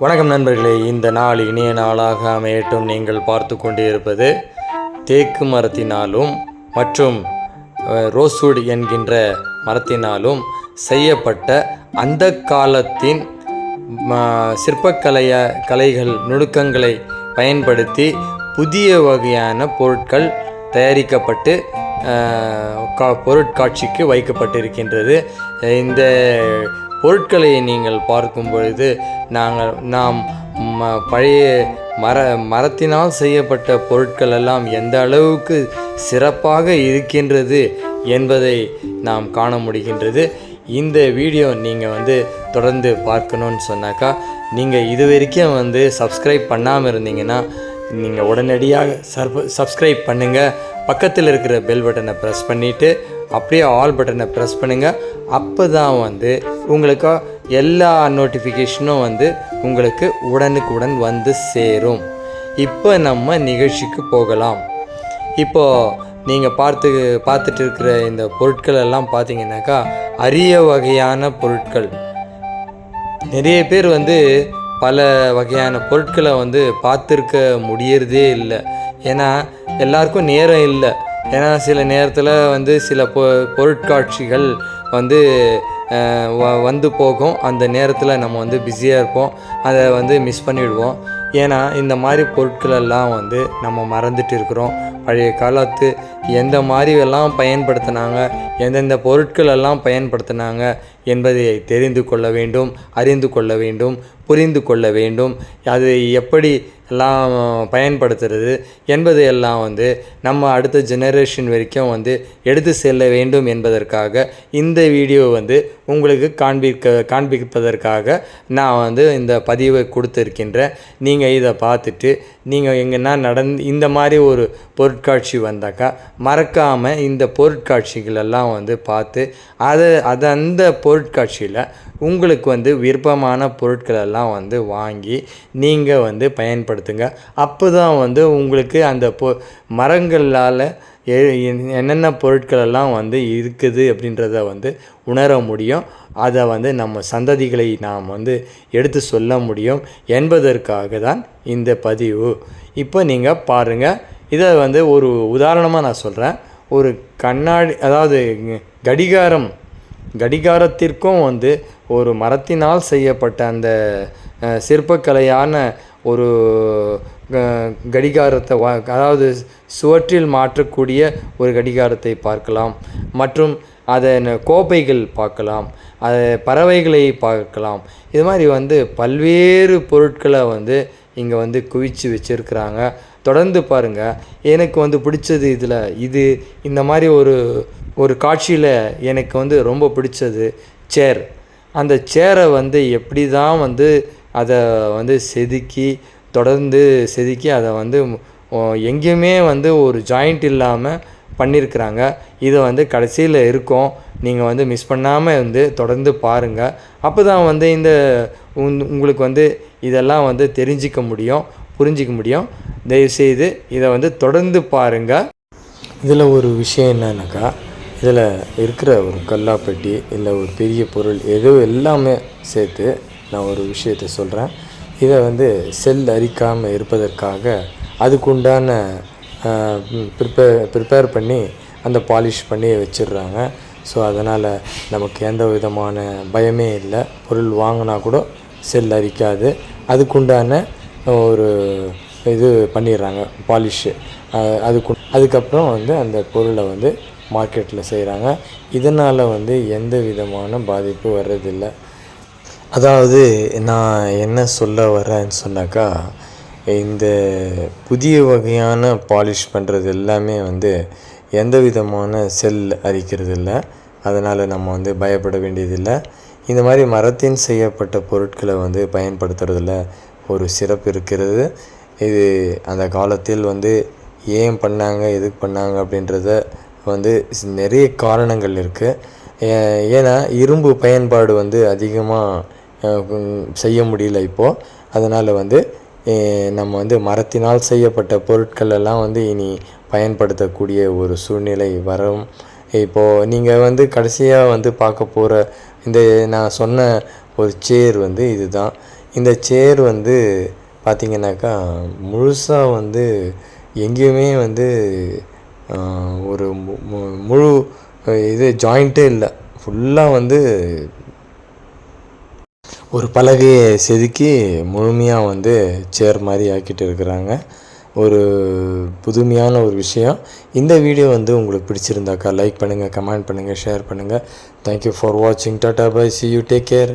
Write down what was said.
வணக்கம் நண்பர்களே. இந்த நாள் இனிய நாளாக அமையட்டும். நீங்கள் பார்த்து கொண்டிருப்பது தேக்கு மரத்தினாலும் மற்றும் ரோஸ்வுட் என்கின்ற மரத்தினாலும் செய்யப்பட்ட அந்த காலத்தின் சிற்பக்கலைய கலைகள் நுணுக்கங்களை பயன்படுத்தி புதிய வகையான பொருட்கள் தயாரிக்கப்பட்டு கா பொருட்காட்சிக்கு வைக்கப்பட்டிருக்கின்றது. இந்த பொருட்களை நீங்கள் பார்க்கும் பொழுது நாங்கள் நாம் ம பழைய மர மரத்தினால் செய்யப்பட்ட பொருட்கள் எல்லாம் எந்த அளவுக்கு சிறப்பாக இருக்கின்றது என்பதை நாம் காண முடிகின்றது. இந்த வீடியோ நீங்கள் வந்து தொடர்ந்து பார்க்கணுன்னு சொன்னாக்கா நீங்கள் இது வரைக்கும் வந்து சப்ஸ்கிரைப் பண்ணாமல் இருந்தீங்கன்னா நீங்கள் உடனடியாக சர்ப சப்ஸ்கிரைப் பண்ணுங்கள் பக்கத்தில் இருக்கிற பெல் பட்டனை ப்ரெஸ் பண்ணிவிட்டு அப்படியே ஆல் பட்டனை ப்ரெஸ் பண்ணுங்கள் அப்போ தான் வந்து உங்களுக்கு எல்லா நோட்டிஃபிகேஷனும் வந்து உங்களுக்கு உடனுக்குடன் வந்து சேரும். இப்போ நம்ம நிகழ்ச்சிக்கு போகலாம். இப்போது நீங்கள் பார்த்து பார்த்துட்டு இருக்கிற இந்த பொருட்கள் எல்லாம் பார்த்தீங்கன்னாக்கா அரிய வகையான பொருட்கள். நிறைய பேர் வந்து பல வகையான பொருட்களை வந்து பார்த்துருக்க முடியறதே இல்லை. ஏன்னா எல்லாருக்கும் நேரம் இல்லை. ஏன்னா சில நேரத்தில் வந்து சில பொ பொருட்காட்சிகள் வந்து வந்து போகும். அந்த நேரத்தில் நம்ம வந்து பிஸியாக இருப்போம். அதை வந்து மிஸ் பண்ணிவிடுவோம் ஏன்னா இந்த மாதிரி பொருட்களெல்லாம் வந்து நம்ம மறந்துட்டு இருக்கிறோம். பழைய காலத்து எந்த மாதிரி எல்லாம் பயன்படுத்தினாங்க எந்தெந்த பொருட்கள் எல்லாம் பயன்படுத்தினாங்க என்பதை தெரிந்து கொள்ள வேண்டும் அறிந்து கொள்ள வேண்டும் புரிந்து கொள்ள வேண்டும். அது எப்படி எல்லாம் பயன்படுத்துறது என்பது எல்லாம் வந்து நம்ம அடுத்த ஜெனரேஷன் வரைக்கும் வந்து எடுத்து செல்ல வேண்டும் என்பதற்காக இந்த வீடியோ வந்து உங்களுக்கு காண்பிக்க காண்பிப்பதற்காக நான் வந்து இந்த பதிவை கொடுத்துருக்கின்றேன். நீங்கள் நீங்கள் இதை பார்த்துட்டு நீங்கள் எங்கன்னா நடந்து இந்த மாதிரி ஒரு பொருட்காட்சி வந்தாக்கா மறக்காமல் இந்த பொருட்காட்சிகளெல்லாம் வந்து பார்த்து அதை அது அந்த பொருட்காட்சியில் உங்களுக்கு வந்து விருப்பமான பொருட்களெல்லாம் வந்து வாங்கி நீங்கள் வந்து பயன்படுத்துங்க. அப்போ தான் வந்து உங்களுக்கு அந்த பொ மரங்களால் என்னென்ன பொருட்கள் எல்லாம் வந்து இருக்குது அப்படின்றத வந்து உணர முடியும். அதை வந்து நம்ம சந்ததிகளை நாம் வந்து எடுத்து சொல்ல முடியும். என்பதற்காக தான் இந்த பதிவு. இப்போ நீங்கள் பாருங்கள் இதை வந்து ஒரு உதாரணமாக நான் சொல்கிறேன் ஒரு கண்ணாடி அதாவது கடிகாரம் கடிகாரத்திற்கும் வந்து ஒரு மரத்தினால் செய்யப்பட்ட அந்த சிற்பக்கலையான ஒரு கடிகாரத்தை வா அதாவது சுவற்றில் மாற்றக்கூடிய ஒரு கடிகாரத்தை பார்க்கலாம். மற்றும் அதன் கோப்பைகள் பார்க்கலாம். அதை பறவைகளை பார்க்கலாம். இது மாதிரி வந்து பல்வேறு பொருட்களை வந்து இங்கே வந்து குவித்து வச்சுருக்குறாங்க. தொடர்ந்து பாருங்கள் எனக்கு வந்து பிடிச்சது இதில் இது இந்த மாதிரி ஒரு ஒரு காட்சியில் எனக்கு வந்து ரொம்ப பிடிச்சது சேர். அந்த சேரை வந்து எப்படி தான் வந்து அதை வந்து செதுக்கி தொடர்ந்து செதுக்கி அதை வந்து எங்கேயுமே வந்து ஒரு ஜாயிண்ட் இல்லாமல் பண்ணியிருக்கிறாங்க இதை வந்து கடைசியில் இருக்கும். நீங்கள் வந்து மிஸ் பண்ணாமல் வந்து தொடர்ந்து பாருங்கள் அப்போ தான் வந்து இந்த உங்களுக்கு வந்து இதெல்லாம் வந்து தெரிஞ்சிக்க முடியும் புரிஞ்சிக்க முடியும். தயவுசெய்து இதை வந்து தொடர்ந்து பாருங்கள் இதில் ஒரு விஷயம் என்னன்னாக்கா இதில் இருக்கிற ஒரு கல்லாப்பெட்டி இல்லை ஒரு பெரிய பொருள் ஏதோ எல்லாமே சேர்த்து நான் ஒரு விஷயத்தை சொல்கிறேன் இதை வந்து செல் அரிக்காமல் இருப்பதற்காக அதுக்குண்டான ப்ரிப்பேர் ப்ரிப்பேர் பண்ணி அந்த பாலிஷ் பண்ணி வச்சிடுறாங்க. ஸோ அதனால் நமக்கு எந்த விதமான பயமே இல்லை. பொருள் வாங்கினா கூட செல் அரிக்காது. அதுக்குண்டான ஒரு இது பண்ணிடுறாங்க பாலிஷு. அதுக்கு அதுக்கப்புறம் வந்து அந்த பொருளை வந்து மார்க்கெட்டில் செய்கிறாங்க இதனால் வந்து எந்த விதமான பாதிப்பு வர்றதில்லை. அதாவது நான் என்ன சொல்ல வரேன்னு சொன்னாக்கா இந்த புதிய வகையான பாலிஷ் பண்ணுறது எல்லாமே வந்து எந்த விதமான செல் அரிக்கிறது இல்லை. அதனால் நம்ம வந்து பயப்பட வேண்டியதில்லை. இந்த மாதிரி மரத்தின் செய்யப்பட்ட பொருட்களை வந்து பயன்படுத்துறதுல ஒரு சிறப்பு இருக்கிறது. இது அந்த காலத்தில் வந்து ஏன் பண்ணாங்க எதுக்கு பண்ணாங்க அப்படின்றத வந்து நிறைய காரணங்கள் இருக்குது ஏன்னா இரும்பு பயன்பாடு வந்து அதிகமாக செய்ய முடியல இப்போது அதனால் வந்து நம்ம வந்து மரத்தினால் செய்யப்பட்ட பொருட்கள் எல்லாம் வந்து இனி பயன்படுத்தக்கூடிய ஒரு சூழ்நிலை வரும். இப்போது நீங்கள் வந்து கடைசியாக வந்து பார்க்க போகிற இந்த நான் சொன்ன ஒரு சேர் வந்து இதுதான். இந்த சேர் வந்து பார்த்திங்கனாக்கா முழுசாக வந்து எங்கேயுமே வந்து ஒரு மு- மு- முழு இது ஜாயிண்ட்டே இல்லை. ஃபுல்லாக வந்து ஒரு பலகையை செதுக்கி முழுமையாக வந்து சேர் மாதிரி ஆக்கிட்டு இருக்கிறாங்க. ஒரு புதுமையான ஒரு விஷயம். இந்த வீடியோ வந்து உங்களுக்கு பிடிச்சிருந்தாக்கா லைக் பண்ணுங்கள் கமெண்ட் பண்ணுங்கள் ஷேர் பண்ணுங்கள் தேங்க்யூ ஃபார் வாட்சிங் tata bye see you take care